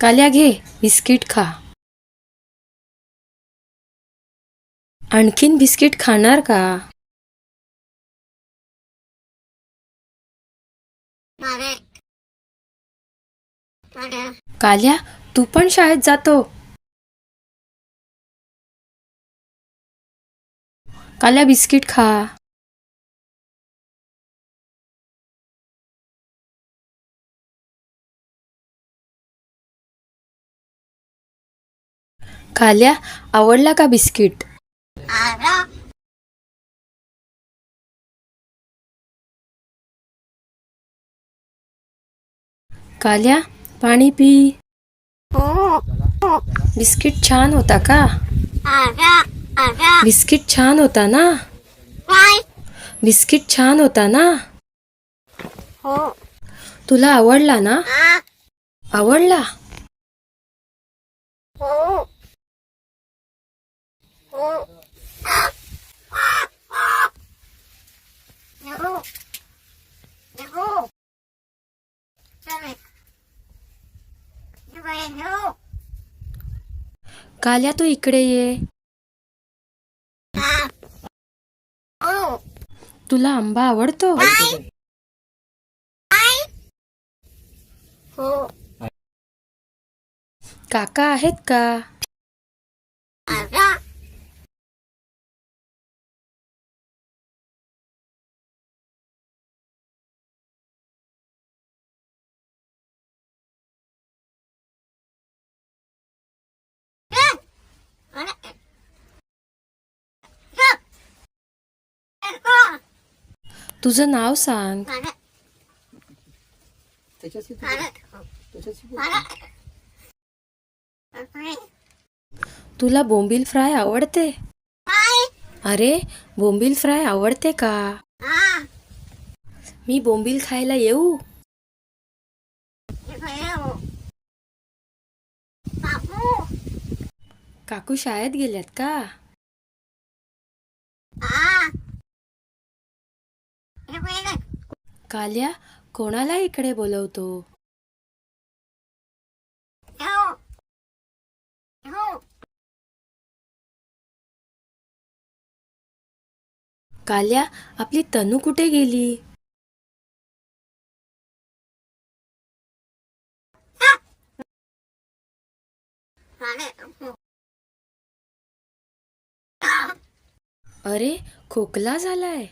काल्या घे बिस्किट खा. आणखीन बिस्किट खाणार का? काल्या तू पण शाळेत जातो. काल्या बिस्किट खा. काल्या आवडला का बिस्किट? काल्या पाणी पी. हो. बिस्किट छान होता का? बिस्किट छान होता ना? बिस्किट छान होता ना? हो. तुला आवडला ना? आवडला? काल्या तू इकडे ये. तुला आंबा आवडतो? काका आहेत का? तुझं नाव सांग तुला बोंबील फ्राय आवडते अरे बोंबील फ्राय आवडते का मी बोंबील खायला येऊ काकू शाळेत गेल्यात का? काल्या कोणाला इकडे बोलवतो? काल्या आपली तनू कुठे गेली? अरे खोकला झालाय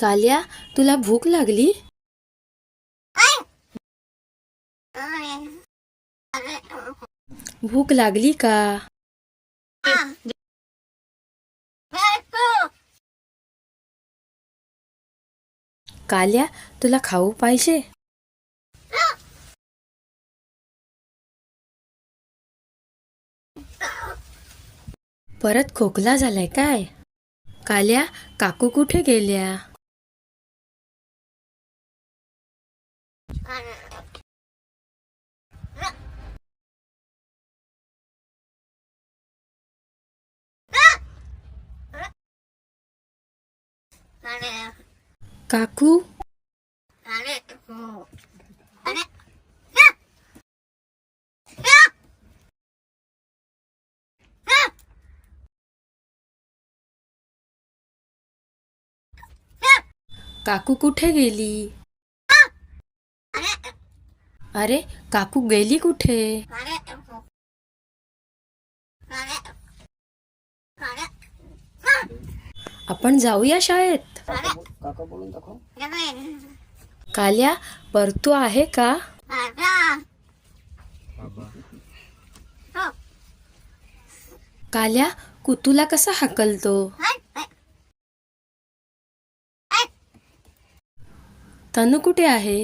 काल्या तुला भूक लागली? भूक लागली का? काल्या तुला खाऊ पाहिजे? परत खोकला झालाय काय? काल्या काकू कुठे गेल्या? काकू? काकू कुठे गेली? अरे काकू गेली कुठे? आपण जाऊया शाळेत. काल्या परतू आहे का? काल्या कुतूला कसा हाकलतो? तनू कुठे आहे?